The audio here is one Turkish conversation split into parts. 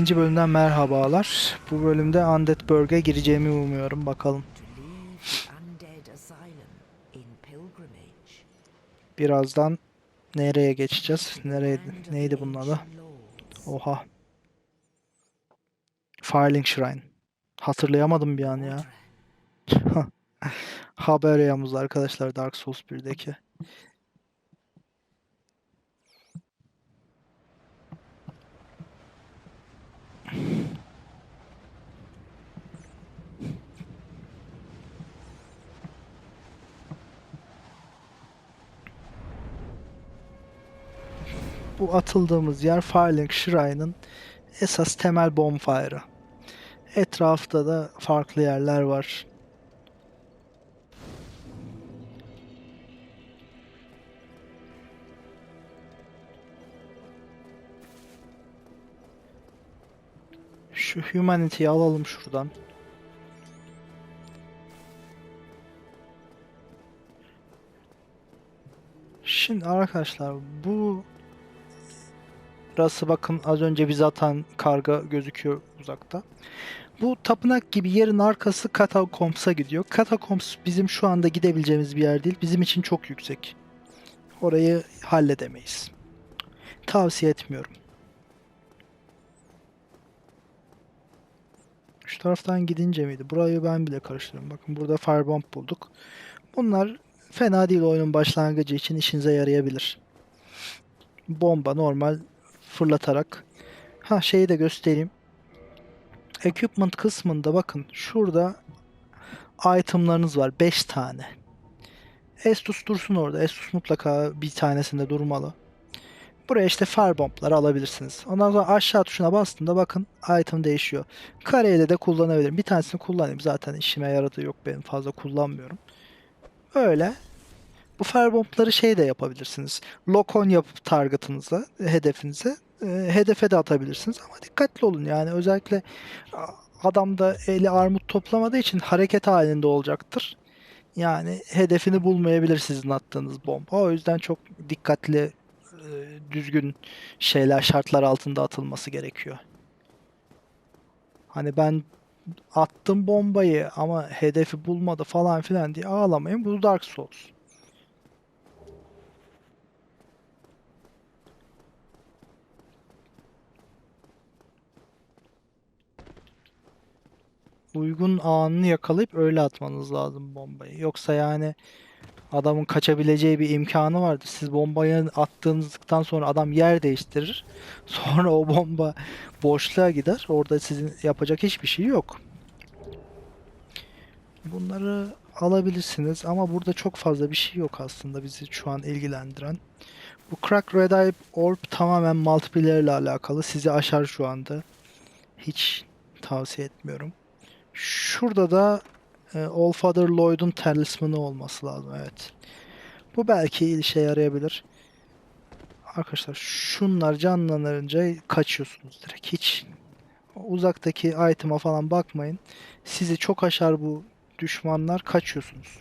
ikinci bölümden merhabalar. Bu bölümde Undead Burg'e gireceğimi umuyorum. Bakalım. Birazdan nereye geçeceğiz? Nereye, neydi bunun adı? Oha. Firelink Shrine. Hatırlayamadım bir an ya. Haber yağmuz arkadaşlar Dark Souls 1'deki. Bu atıldığımız yer Firelink Shrine'ın esas temel bonfire'ı. Etrafta da farklı yerler var. Şu Humanity'yi alalım şuradan. Şimdi arkadaşlar bu Burası bakın az önce bizi atan karga gözüküyor uzakta. Bu tapınak gibi yerin arkası Catacombs'a gidiyor. Catacombs bizim şu anda gidebileceğimiz bir yer değil. Bizim için çok yüksek. Orayı halledemeyiz. Tavsiye etmiyorum. Şu taraftan gidince miydi? Burayı ben bile karıştırıyorum. Bakın burada Firebomb bulduk. Bunlar fena değil oyunun başlangıcı için işinize yarayabilir. Bomba normal fırlatarak. Ha şeyi de göstereyim. Equipment kısmında bakın şurada itemlarınız var. 5 tane. Estus dursun orada. Estus mutlaka bir tanesinde durmalı. Buraya işte firebombları alabilirsiniz. Ondan sonra aşağı tuşuna bastığımda bakın item değişiyor. Kareyle de kullanabilirim. Bir tanesini kullanayım. Zaten işime yaradığı yok benim fazla kullanmıyorum. Öyle. Bu firebombları şey de yapabilirsiniz. Lock-on yapıp target'ınıza, hedefinize e, hedefe de atabilirsiniz ama dikkatli olun yani özellikle adam da eli armut toplamadığı için hareket halinde olacaktır. Yani hedefini bulmayabilir sizin attığınız bomba. O yüzden çok dikkatli, e, düzgün şeyler, şartlar altında atılması gerekiyor. Hani ben attım bombayı ama hedefi bulmadı falan filan diye ağlamayın. Bu Dark Souls. Uygun anını yakalayıp öyle atmanız lazım bombayı. Yoksa yani adamın kaçabileceği bir imkanı vardır. Siz bombayı attığınızdan sonra adam yer değiştirir. Sonra o bomba boşluğa gider. Orada sizin yapacak hiçbir şey yok. Bunları alabilirsiniz ama burada çok fazla bir şey yok aslında bizi şu an ilgilendiren. Bu Crack Red Eye Orb tamamen multiplayer ile alakalı. Sizi aşar şu anda. Hiç tavsiye etmiyorum. Şurada da e, All Father Lloyd'un talismanı olması lazım. Evet. Bu belki işe yarayabilir. Arkadaşlar şunlar canlanınca kaçıyorsunuz direkt. Hiç uzaktaki item'a falan bakmayın. Sizi çok aşar bu düşmanlar kaçıyorsunuz.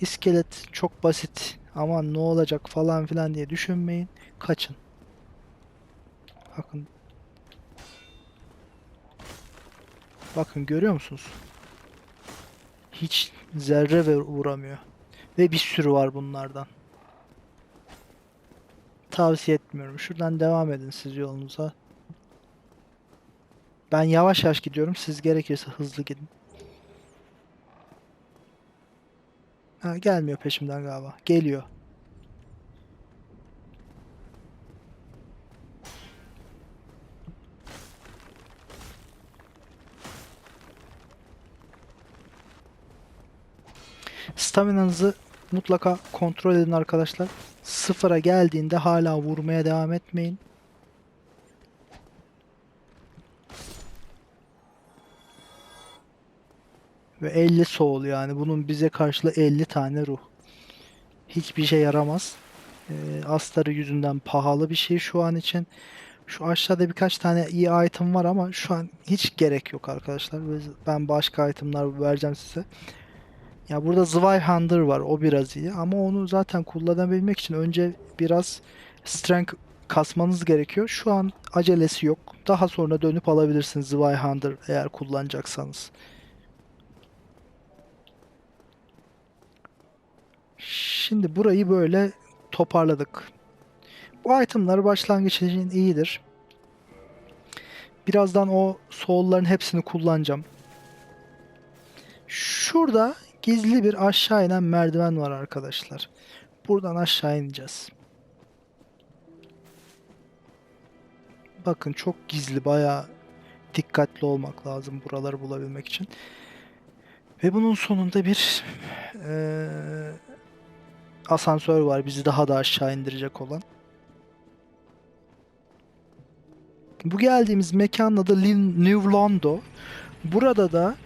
İskelet çok basit ama ne olacak falan filan diye düşünmeyin. Kaçın. Bakın Bakın görüyor musunuz? Hiç zerre ve vuramıyor. Ve bir sürü var bunlardan. Tavsiye etmiyorum. Şuradan devam edin siz yolunuza. Ben yavaş yavaş gidiyorum. Siz gerekirse hızlı gidin. Ha, gelmiyor peşimden galiba. Geliyor. Staminanızı mutlaka kontrol edin arkadaşlar. Sıfıra geldiğinde hala vurmaya devam etmeyin. Ve 50 soul yani bunun bize karşılığı 50 tane ruh. Hiçbir şey yaramaz. Ee, astarı yüzünden pahalı bir şey şu an için. Şu aşağıda birkaç tane iyi item var ama şu an hiç gerek yok arkadaşlar. Ben başka itemlar vereceğim size. Ya burada Zweihander var. O biraz iyi ama onu zaten kullanabilmek için önce biraz strength kasmanız gerekiyor. Şu an acelesi yok. Daha sonra dönüp alabilirsiniz Zweihander eğer kullanacaksanız. Şimdi burayı böyle toparladık. Bu itemlar başlangıç için iyidir. Birazdan o soul'ların hepsini kullanacağım. Şurada gizli bir aşağı inen merdiven var arkadaşlar. Buradan aşağı ineceğiz. Bakın çok gizli, bayağı dikkatli olmak lazım buraları bulabilmek için. Ve bunun sonunda bir eee, asansör var bizi daha da aşağı indirecek olan. Bu geldiğimiz mekanın adı New Londo. Burada da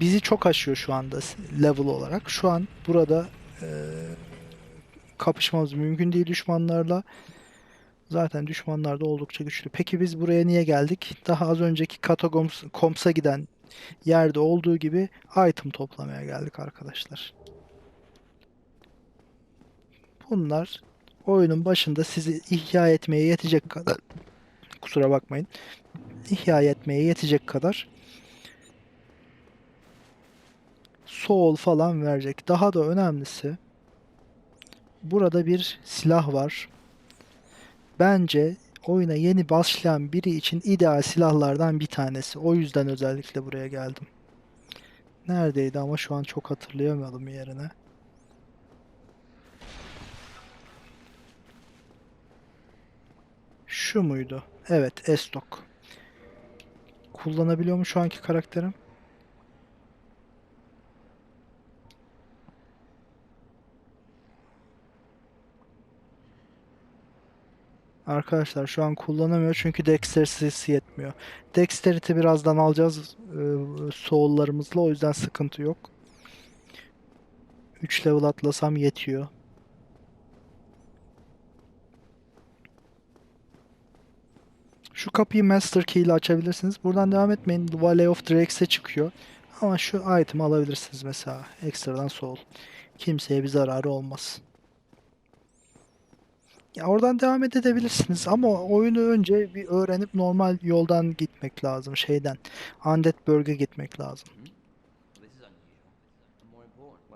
bizi çok aşıyor şu anda level olarak. Şu an burada eee, kapışmamız mümkün değil düşmanlarla. Zaten düşmanlar da oldukça güçlü. Peki biz buraya niye geldik? Daha az önceki Katagoms Koms'a giden yerde olduğu gibi item toplamaya geldik arkadaşlar. Bunlar oyunun başında sizi ihya etmeye yetecek kadar kusura bakmayın. ihya etmeye yetecek kadar soul falan verecek. Daha da önemlisi burada bir silah var. Bence oyuna yeni başlayan biri için ideal silahlardan bir tanesi. O yüzden özellikle buraya geldim. Neredeydi ama şu an çok hatırlayamadım yerine. Şu muydu? Evet, Estok. Kullanabiliyor mu şu anki karakterim? Arkadaşlar şu an kullanamıyor çünkü Dexterity'si yetmiyor. Dexterity birazdan alacağız e, soul'larımızla o yüzden sıkıntı yok. 3 level atlasam yetiyor. Şu kapıyı Master Key ile açabilirsiniz. Buradan devam etmeyin. Valley of Drakes'e çıkıyor. Ama şu item'i alabilirsiniz mesela. Ekstradan soul. Kimseye bir zararı olmaz. Ya oradan devam edebilirsiniz ama oyunu önce bir öğrenip normal yoldan gitmek lazım şeyden. Undead Burg'e gitmek lazım.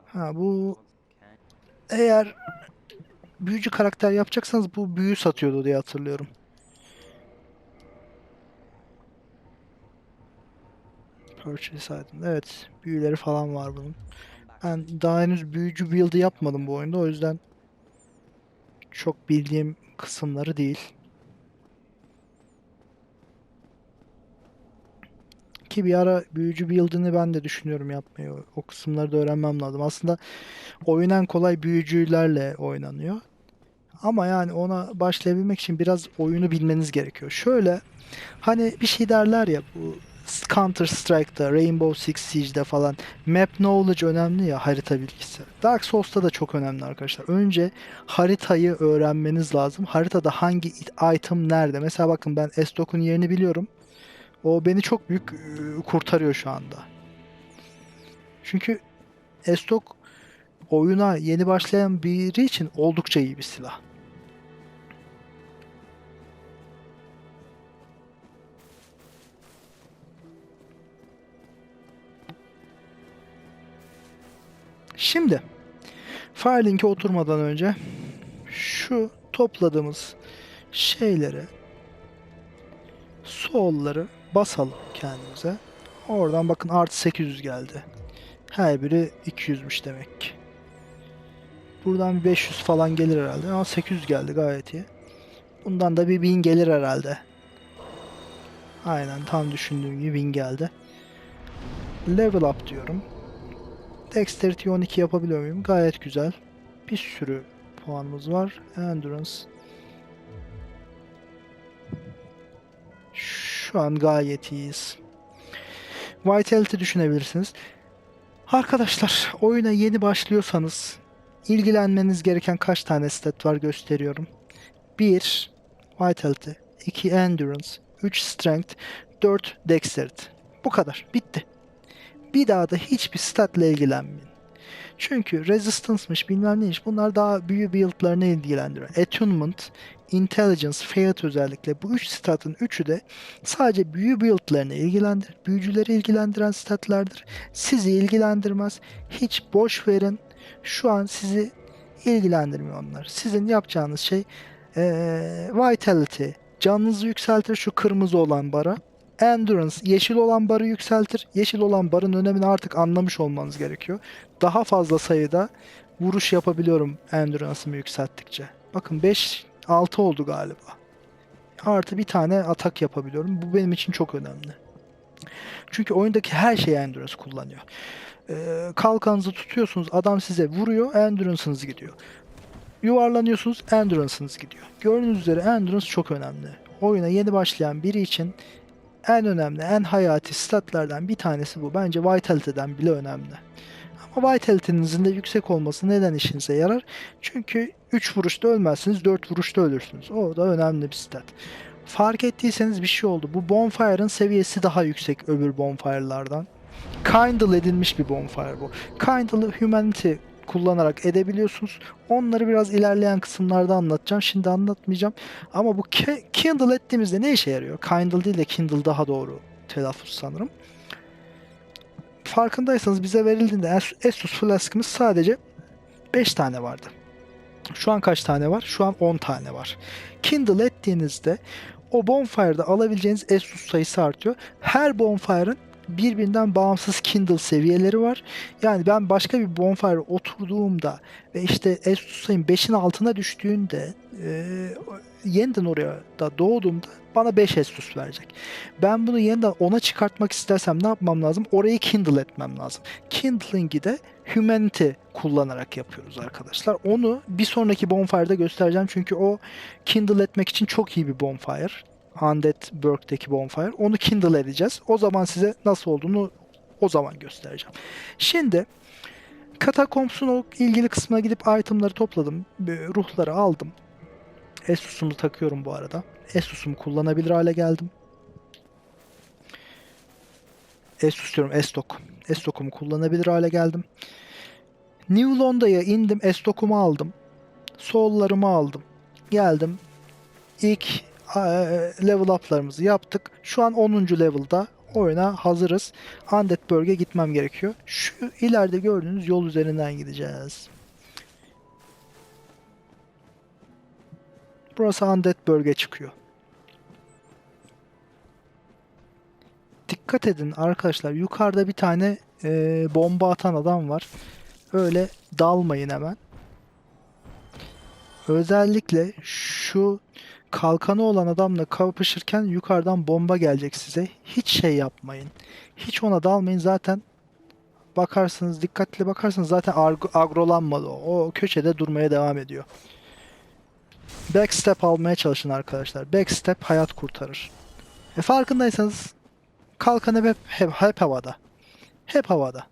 Ha bu eğer büyücü karakter yapacaksanız bu büyü satıyordu diye hatırlıyorum. Purchase item. Evet, büyüleri falan var bunun. Ben daha henüz büyücü build'ı yapmadım bu oyunda o yüzden çok bildiğim kısımları değil. Ki bir ara büyücü build'ını ben de düşünüyorum yapmayı. O- O kısımları da öğrenmem lazım. Aslında oyun en kolay büyücülerle oynanıyor. Ama yani ona başlayabilmek için biraz oyunu bilmeniz gerekiyor. Şöyle hani bir şey derler ya bu Counter Strike'da, Rainbow Six Siege'de falan map knowledge önemli ya harita bilgisi. Dark Souls'ta da çok önemli arkadaşlar. Önce haritayı öğrenmeniz lazım. Haritada hangi it- item nerede? Mesela bakın ben Estok'un yerini biliyorum. O beni çok büyük e, kurtarıyor şu anda. Çünkü Estok oyuna yeni başlayan biri için oldukça iyi bir silah. Şimdi Firelink'e oturmadan önce şu topladığımız şeyleri solları basalım kendimize. Oradan bakın artı 800 geldi. Her biri 200'müş demek ki. Buradan bir 500 falan gelir herhalde. Ama 800 geldi gayet iyi. Bundan da bir 1000 gelir herhalde. Aynen tam düşündüğüm gibi 1000 geldi. Level up diyorum. Dexterity 12 yapabiliyor muyum? Gayet güzel. Bir sürü puanımız var. Endurance. Şu an gayet iyiyiz. Vitality düşünebilirsiniz. Arkadaşlar oyuna yeni başlıyorsanız ilgilenmeniz gereken kaç tane stat var gösteriyorum. 1 Vitality, 2 Endurance, 3 Strength, 4 Dexterity. Bu kadar. Bitti. Bir daha da hiçbir statla ilgilenmeyin. Çünkü resistance'mış bilmem neymiş bunlar daha büyü build'larını ilgilendiriyor. Attunement, Intelligence, Faith özellikle bu üç statın üçü de sadece büyü build'larını ilgilendirir. Büyücüleri ilgilendiren statlardır. Sizi ilgilendirmez. Hiç boş verin. Şu an sizi ilgilendirmiyor onlar. Sizin yapacağınız şey eee, Vitality. Canınızı yükseltir şu kırmızı olan bara. Endurance yeşil olan barı yükseltir. Yeşil olan barın önemini artık anlamış olmanız gerekiyor. Daha fazla sayıda vuruş yapabiliyorum Endurance'ımı yükselttikçe. Bakın 5 6 oldu galiba. Artı bir tane atak yapabiliyorum. Bu benim için çok önemli. Çünkü oyundaki her şey Endurance kullanıyor. Ee, kalkanınızı tutuyorsunuz. Adam size vuruyor. Endurance'ınız gidiyor. Yuvarlanıyorsunuz. Endurance'ınız gidiyor. Gördüğünüz üzere Endurance çok önemli. Oyuna yeni başlayan biri için en önemli, en hayati statlardan bir tanesi bu. Bence Vitality'den bile önemli. Ama Vitality'nizin de yüksek olması neden işinize yarar? Çünkü 3 vuruşta ölmezsiniz, 4 vuruşta ölürsünüz. O da önemli bir stat. Fark ettiyseniz bir şey oldu. Bu Bonfire'ın seviyesi daha yüksek öbür Bonfire'lardan. Kindle edilmiş bir Bonfire bu. Kindle'ı Humanity kullanarak edebiliyorsunuz. Onları biraz ilerleyen kısımlarda anlatacağım. Şimdi anlatmayacağım. Ama bu Ki- Kindle ettiğimizde ne işe yarıyor? Kindle değil de Kindle daha doğru telaffuz sanırım. Farkındaysanız bize verildiğinde Asus Flask'ımız sadece 5 tane vardı. Şu an kaç tane var? Şu an 10 tane var. Kindle ettiğinizde o bonfire'da alabileceğiniz Asus sayısı artıyor. Her bonfire'ın birbirinden bağımsız Kindle seviyeleri var. Yani ben başka bir bonfire oturduğumda ve işte Asus sayım 5'in altına düştüğünde e, yeniden oraya da doğduğumda bana 5 Asus verecek. Ben bunu yeniden 10'a çıkartmak istersem ne yapmam lazım? Orayı Kindle etmem lazım. Kindling'i de Humanity kullanarak yapıyoruz arkadaşlar. Onu bir sonraki bonfire'da göstereceğim çünkü o Kindle etmek için çok iyi bir bonfire. Undead Burg'deki bonfire. Onu Kindle edeceğiz. O zaman size nasıl olduğunu o zaman göstereceğim. Şimdi Katakombs'un ilgili kısmına gidip itemları topladım. e, Ruhları aldım. Asus'umu takıyorum bu arada. Asus'umu kullanabilir hale geldim. Asus diyorum Estok. Estok'umu kullanabilir hale geldim. New Londa'ya indim. Estok'umu aldım. Soul'larımı aldım. Geldim. İlk level up'larımızı yaptık. Şu an 10. level'da oyuna hazırız. Undead Burg'e gitmem gerekiyor. Şu ileride gördüğünüz yol üzerinden gideceğiz. Burası Undead Burg'e çıkıyor. Dikkat edin arkadaşlar. Yukarıda bir tane e, bomba atan adam var. Öyle dalmayın hemen. Özellikle şu kalkanı olan adamla kapışırken yukarıdan bomba gelecek size. Hiç şey yapmayın. Hiç ona dalmayın. Zaten bakarsınız, dikkatli bakarsanız zaten ag- agrolanmadı. O. o köşede durmaya devam ediyor. Backstep almaya çalışın arkadaşlar. Backstep hayat kurtarır. E farkındaysanız kalkan hep, hep, hep havada. Hep havada.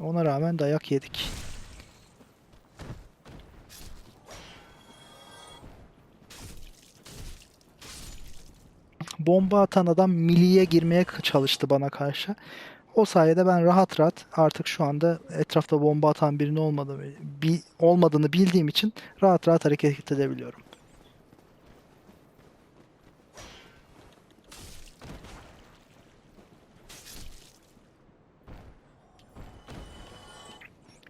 Ona rağmen dayak yedik. Bomba atan adam milliye girmeye çalıştı bana karşı. O sayede ben rahat rahat artık şu anda etrafta bomba atan birinin olmadığını, bi- olmadığını bildiğim için rahat rahat hareket edebiliyorum.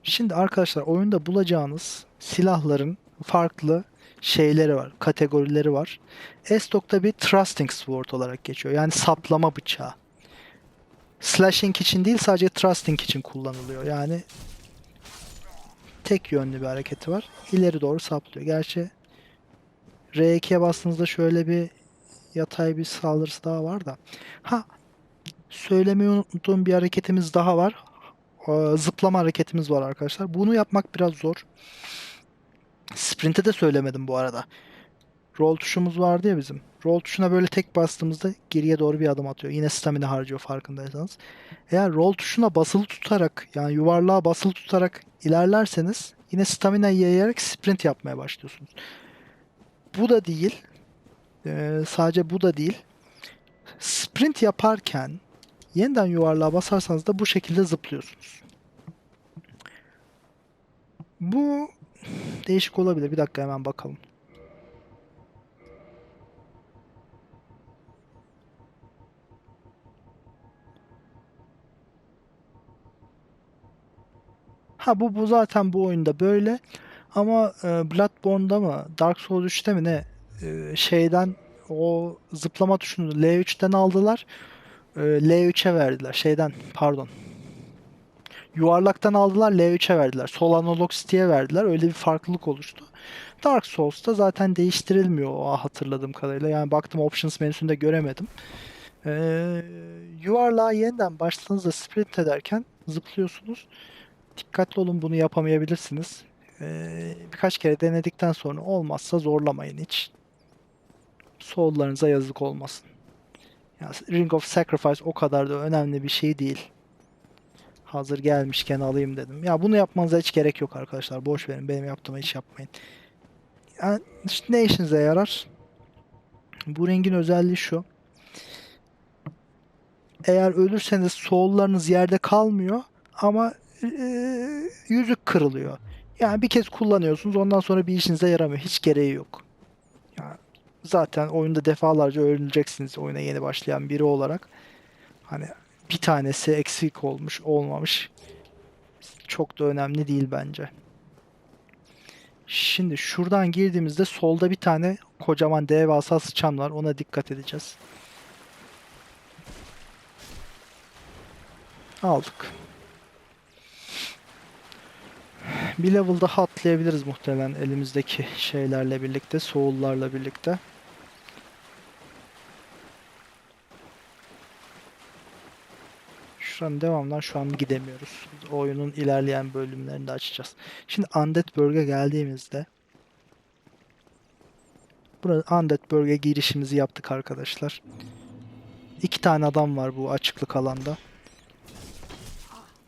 Şimdi arkadaşlar oyunda bulacağınız silahların farklı şeyleri var, kategorileri var. Estok'ta bir thrusting sword olarak geçiyor. Yani saplama bıçağı. Slashing için değil sadece thrusting için kullanılıyor. Yani tek yönlü bir hareketi var. İleri doğru saplıyor. Gerçi R2'ye bastığınızda şöyle bir yatay bir saldırısı daha var da. Ha söylemeyi unuttuğum bir hareketimiz daha var. Ee, Zıplama hareketimiz var arkadaşlar. Bunu yapmak biraz zor. Sprint'e de söylemedim bu arada. Roll tuşumuz vardı ya bizim. Roll tuşuna böyle tek bastığımızda geriye doğru bir adım atıyor. Yine stamina harcıyor farkındaysanız. Eğer roll tuşuna basılı tutarak yani yuvarlığa basılı tutarak ilerlerseniz yine stamina yayarak sprint yapmaya başlıyorsunuz. Bu da değil. Ee, sadece bu da değil. Sprint yaparken Yeniden yuvarlığa basarsanız da bu şekilde zıplıyorsunuz. Bu değişik olabilir. Bir dakika hemen bakalım. Ha bu bu zaten bu oyunda böyle. Ama e, Bloodborne'da mı Dark Souls 3'te mi ne e, şeyden o zıplama tuşunu L3'ten aldılar. E, L3'e verdiler. Şeyden pardon. Yuvarlaktan aldılar L3'e verdiler. Sol analog stick'e verdiler. Öyle bir farklılık oluştu. Dark Souls'ta zaten değiştirilmiyor hatırladığım kadarıyla. Yani baktım options menüsünde göremedim. Ee, yuvarlığa yeniden başladığınızda sprint ederken zıplıyorsunuz. Dikkatli olun bunu yapamayabilirsiniz. Ee, birkaç kere denedikten sonra olmazsa zorlamayın hiç. Sollarınıza yazık olmasın. Ya, Ring of Sacrifice o kadar da önemli bir şey değil. Hazır gelmişken alayım dedim. Ya bunu yapmanıza hiç gerek yok arkadaşlar. Boş verin. Benim yaptığımı hiç yapmayın. Yani işte ne işinize yarar? Bu rengin özelliği şu. Eğer ölürseniz soullarınız yerde kalmıyor ama eee, yüzük kırılıyor. Yani bir kez kullanıyorsunuz ondan sonra bir işinize yaramıyor. Hiç gereği yok. Yani zaten oyunda defalarca öldüreceksiniz oyuna yeni başlayan biri olarak. Hani bir tanesi eksik olmuş olmamış. Çok da önemli değil bence. Şimdi şuradan girdiğimizde solda bir tane kocaman devasa sıçan var. Ona dikkat edeceğiz. Aldık. Bir level daha atlayabiliriz muhtemelen elimizdeki şeylerle birlikte, soğullarla birlikte. Şuranın devamından şu an gidemiyoruz. Oyunun ilerleyen bölümlerinde açacağız. Şimdi Undead Bölge geldiğimizde Burada Undead Bölge girişimizi yaptık arkadaşlar. İki tane adam var bu açıklık alanda.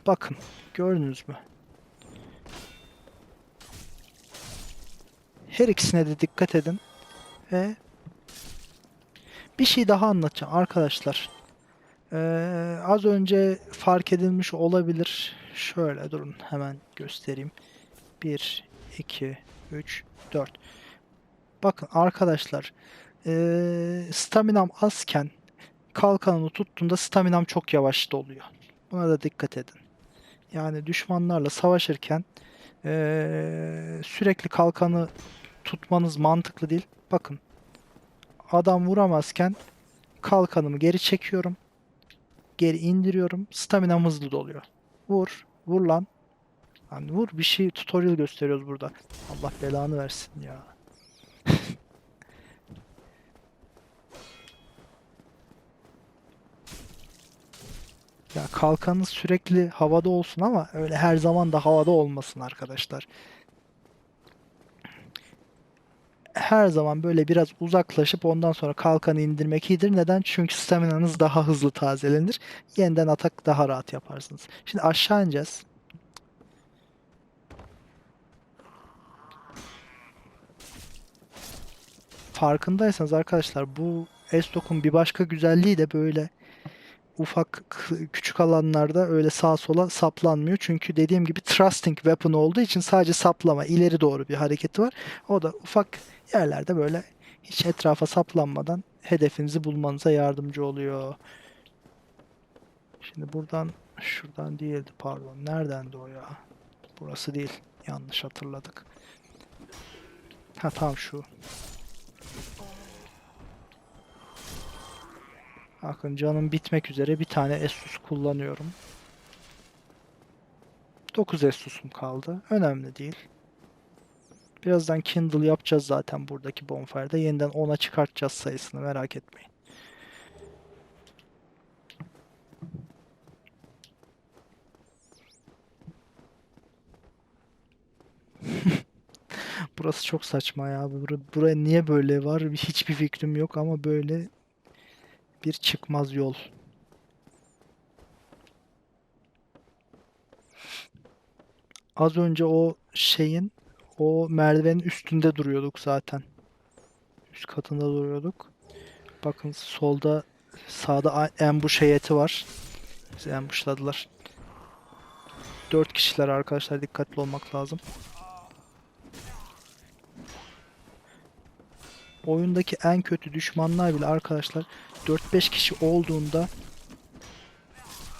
Bakın gördünüz mü? Her ikisine de dikkat edin. Ve bir şey daha anlatacağım arkadaşlar. Ee, az önce fark edilmiş olabilir. Şöyle durun hemen göstereyim. 1, 2, 3, 4. Bakın arkadaşlar. Ee, staminam azken kalkanını tuttuğunda staminam çok yavaş doluyor. Buna da dikkat edin. Yani düşmanlarla savaşırken ee, sürekli kalkanı tutmanız mantıklı değil. Bakın adam vuramazken kalkanımı geri çekiyorum geri indiriyorum. Staminam hızlı doluyor. Vur. Vur lan. Lan vur. Bir şey tutorial gösteriyoruz burada. Allah belanı versin ya. ya kalkanınız sürekli havada olsun ama öyle her zaman da havada olmasın arkadaşlar. Her zaman böyle biraz uzaklaşıp ondan sonra kalkanı indirmek iyidir. Neden? Çünkü staminanız daha hızlı tazelenir. Yeniden atak daha rahat yaparsınız. Şimdi aşağı ineceğiz. Farkındaysanız arkadaşlar bu Estok'un bir başka güzelliği de böyle ufak küçük alanlarda öyle sağa sola saplanmıyor. Çünkü dediğim gibi thrusting weapon olduğu için sadece saplama, ileri doğru bir hareketi var. O da ufak yerlerde böyle hiç etrafa saplanmadan hedefinizi bulmanıza yardımcı oluyor. Şimdi buradan şuradan değildi pardon. Neredendi o ya? Burası değil. Yanlış hatırladık. Ha tamam şu. Bakın canım bitmek üzere bir tane Estus kullanıyorum. 9 Estus'um kaldı. Önemli değil. Birazdan Kindle yapacağız zaten buradaki bonfire'da. Yeniden 10'a çıkartacağız sayısını merak etmeyin. Burası çok saçma ya. Bur- Buraya niye böyle var? Hiçbir fikrim yok ama böyle bir çıkmaz yol. Az önce o şeyin o merdivenin üstünde duruyorduk zaten. Üst katında duruyorduk. Bakın solda sağda ambush heyeti var. Bizi ambushladılar. 4 kişiler arkadaşlar dikkatli olmak lazım. Oyundaki en kötü düşmanlar bile arkadaşlar 4-5 kişi olduğunda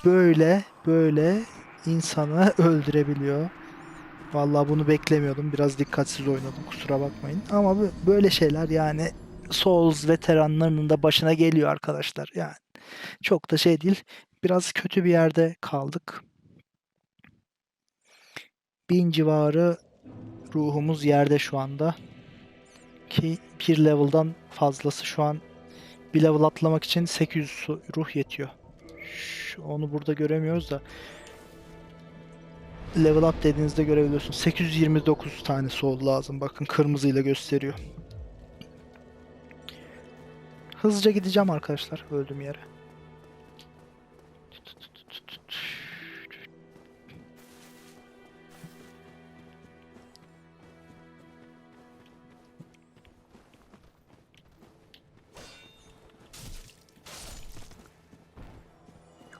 böyle böyle insanı öldürebiliyor. Vallahi bunu beklemiyordum. Biraz dikkatsiz oynadım. Kusura bakmayın. Ama böyle şeyler yani Souls veteranlarının da başına geliyor arkadaşlar. Yani çok da şey değil. Biraz kötü bir yerde kaldık. Bin civarı ruhumuz yerde şu anda. Ki bir level'dan fazlası şu an bir level atlamak için 800 su- ruh yetiyor. Şu- onu burada göremiyoruz da level up dediğinizde görebiliyorsunuz. 829 tane soul lazım. Bakın kırmızıyla gösteriyor. Hızlıca gideceğim arkadaşlar öldüğüm yere.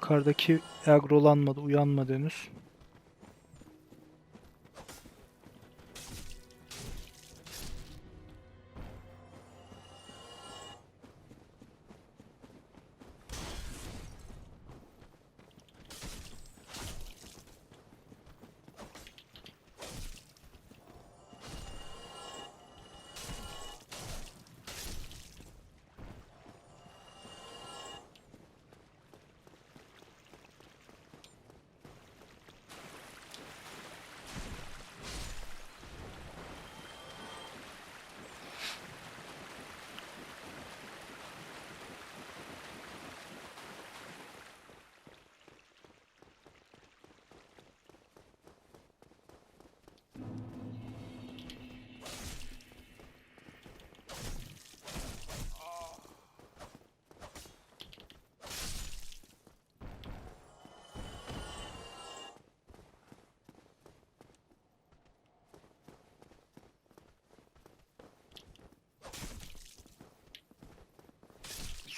Yukarıdaki agrolanmadı, uyanmadı henüz.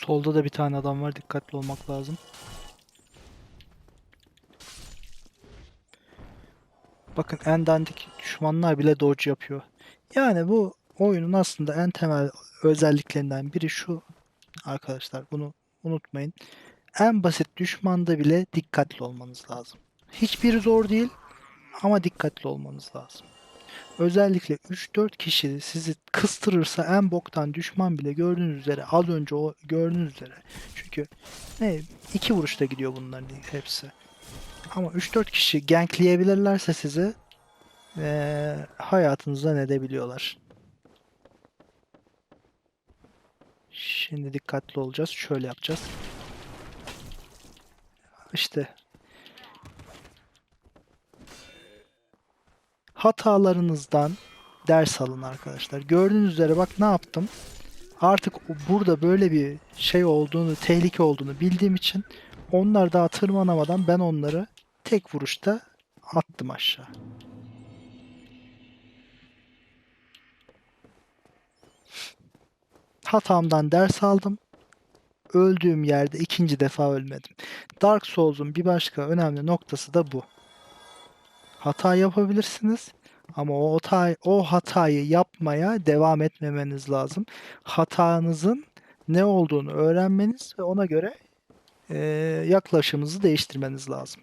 Solda da bir tane adam var. Dikkatli olmak lazım. Bakın en dandik düşmanlar bile dodge yapıyor. Yani bu oyunun aslında en temel özelliklerinden biri şu. Arkadaşlar bunu unutmayın. En basit düşmanda bile dikkatli olmanız lazım. Hiçbiri zor değil ama dikkatli olmanız lazım. Özellikle 3-4 kişi sizi kıstırırsa en boktan düşman bile gördüğünüz üzere az önce o gördüğünüz üzere. Çünkü ne iki vuruşta gidiyor bunların hepsi. Ama 3-4 kişi gankleyebilirlerse sizi eee hayatınızdan edebiliyorlar. Şimdi dikkatli olacağız. Şöyle yapacağız. İşte hatalarınızdan ders alın arkadaşlar. Gördüğünüz üzere bak ne yaptım. Artık burada böyle bir şey olduğunu, tehlike olduğunu bildiğim için onlar daha tırmanamadan ben onları tek vuruşta attım aşağı. Hatamdan ders aldım. Öldüğüm yerde ikinci defa ölmedim. Dark Souls'un bir başka önemli noktası da bu. Hata yapabilirsiniz ama o hatayı, o hatayı yapmaya devam etmemeniz lazım. Hatanızın ne olduğunu öğrenmeniz ve ona göre eee, yaklaşımınızı değiştirmeniz lazım.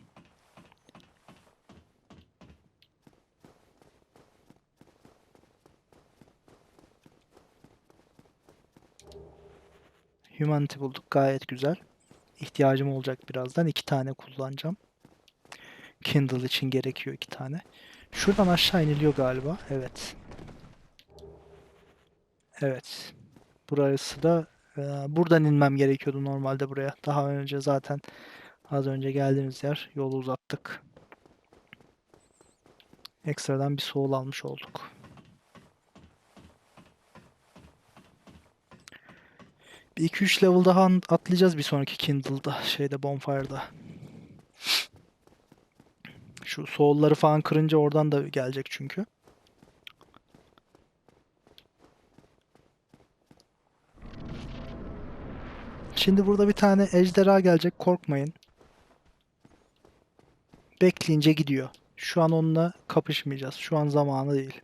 Humanity bulduk gayet güzel. İhtiyacım olacak birazdan. iki tane kullanacağım. Kindle için gerekiyor iki tane. Şuradan aşağı iniliyor galiba. Evet. Evet. Burası da e, buradan inmem gerekiyordu normalde buraya. Daha önce zaten az önce geldiğimiz yer. Yolu uzattık. Ekstradan bir soul almış olduk. Bir 2-3 level daha atlayacağız bir sonraki Kindle'da. Şeyde Bonfire'da. Şu soul'ları falan kırınca oradan da gelecek çünkü. Şimdi burada bir tane ejderha gelecek. Korkmayın. Bekleyince gidiyor. Şu an onunla kapışmayacağız. Şu an zamanı değil.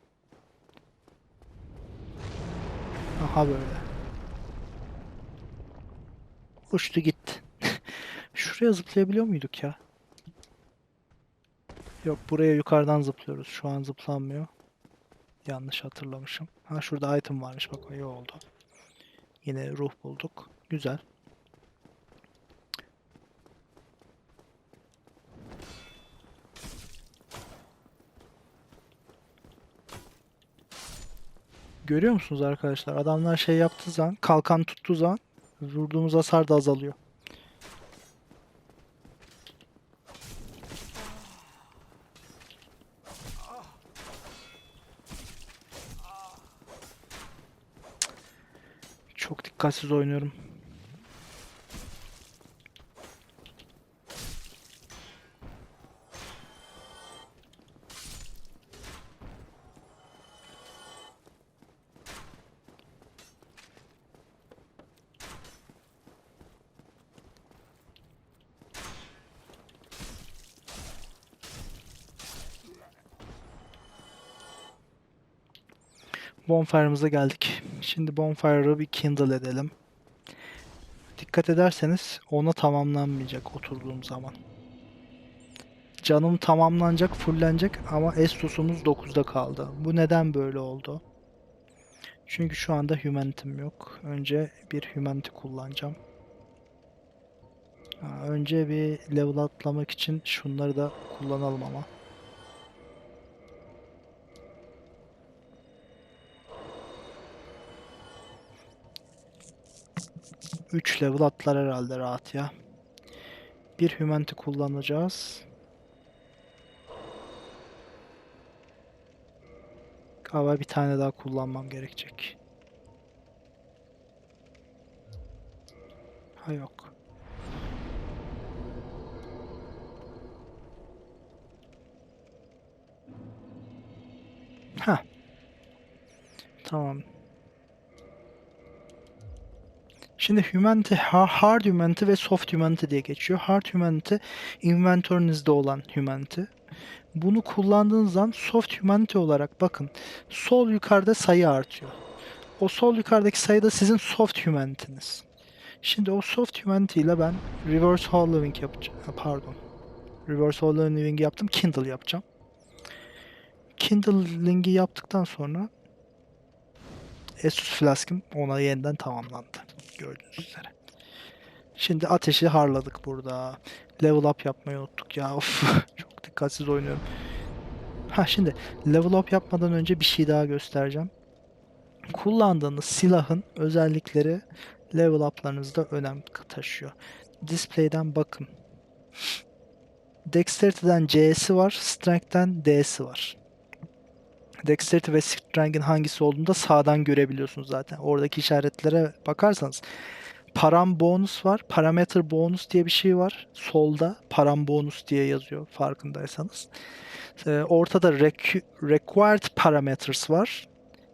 Aha böyle. Uçtu gitti. Şuraya zıplayabiliyor muyduk ya? Yok buraya yukarıdan zıplıyoruz. Şu an zıplanmıyor. Yanlış hatırlamışım. Ha şurada item varmış bak iyi oldu. Yine ruh bulduk. Güzel. Görüyor musunuz arkadaşlar? Adamlar şey yaptığı zaman, kalkan tuttuğu zaman vurduğumuz hasar da azalıyor. Çok dikkatsiz oynuyorum. Bonfire'ımıza geldik. Şimdi Bonfire'ı bir kindle edelim. Dikkat ederseniz ona tamamlanmayacak oturduğum zaman. Canım tamamlanacak, fullenecek ama Estos'umuz 9'da kaldı. Bu neden böyle oldu? Çünkü şu anda Humanity'm yok. Önce bir Humanity kullanacağım. Önce bir level atlamak için şunları da kullanalım ama. 3 level atlar herhalde rahat ya. Bir Humanity kullanacağız. Galiba bir tane daha kullanmam gerekecek. Ha yok. Ha. Tamam. Şimdi Humanity, ha- Hard Humanity ve Soft Humanity diye geçiyor. Hard Humanity, inventörünüzde olan Humanity. Bunu kullandığınız zaman Soft Humanity olarak bakın. Sol yukarıda sayı artıyor. O sol yukarıdaki sayı da sizin Soft Humanity'niz. Şimdi o Soft Humanity ile ben Reverse Hollowing yapacağım. Pardon. Reverse Hollowing yaptım. Kindle yapacağım. Kindling'i yaptıktan sonra Estus Flask'ım ona yeniden tamamlandı. Gördüğünüz üzere. Şimdi ateşi harladık burada. Level up yapmayı unuttuk ya. Of, çok dikkatsiz oynuyorum. Ha şimdi level up yapmadan önce bir şey daha göstereceğim. Kullandığınız silahın özellikleri level up'larınızda önem taşıyor. Display'den bakın. Dexterity'den C'si var, Strength'ten D'si var. Dexterity ve Strength'in hangisi olduğunu da sağdan görebiliyorsunuz zaten. Oradaki işaretlere bakarsanız param bonus var. Parameter bonus diye bir şey var. Solda param bonus diye yazıyor farkındaysanız. Ee, ortada requ- required parameters var.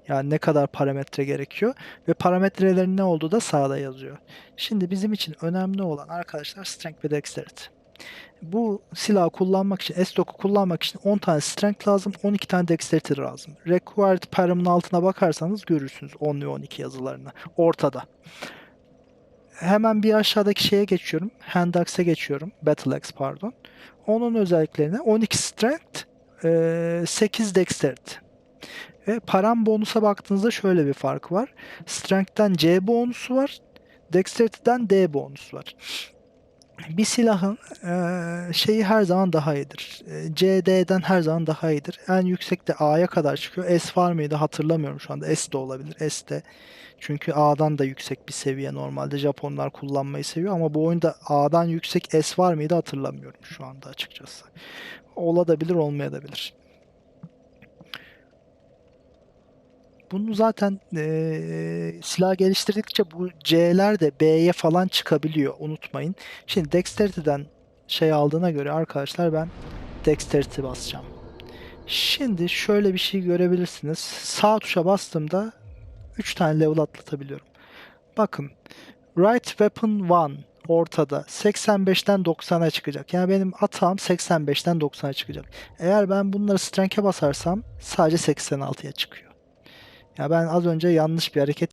Yani ne kadar parametre gerekiyor ve parametrelerin ne olduğu da sağda yazıyor. Şimdi bizim için önemli olan arkadaşlar strength ve dexterity. Bu silahı kullanmak için, S-Stock'u kullanmak için 10 tane strength lazım, 12 tane dexterity lazım. Required paramın altına bakarsanız görürsünüz 10 ve 12 yazılarını. Ortada. Hemen bir aşağıdaki şeye geçiyorum. Hand Axe'e geçiyorum. Battle Axe pardon. Onun özelliklerine 12 strength, eee, 8 dexterity. Ve param bonusa baktığınızda şöyle bir fark var. Strength'ten C bonusu var. Dexterity'den D bonus var. Bir silahın eee, şeyi her zaman daha iyidir. Eee, CD'den her zaman daha iyidir. En yüksek de A'ya kadar çıkıyor. S var mıydı hatırlamıyorum şu anda. S de olabilir. S de. Çünkü A'dan da yüksek bir seviye normalde. Japonlar kullanmayı seviyor ama bu oyunda A'dan yüksek S var mıydı hatırlamıyorum şu anda açıkçası. Olabilir olmayabilir. Bunu zaten eee silah geliştirdikçe bu C'ler de B'ye falan çıkabiliyor. Unutmayın. Şimdi Dexterity'den şey aldığına göre arkadaşlar ben Dexterity basacağım. Şimdi şöyle bir şey görebilirsiniz. Sağ tuşa bastığımda 3 tane level atlatabiliyorum. Bakın. Right Weapon 1 ortada 85'ten 90'a çıkacak. Yani benim atağım 85'ten 90'a çıkacak. Eğer ben bunları strength'e basarsam sadece 86'ya çıkıyor. Ya ben az önce yanlış bir hareket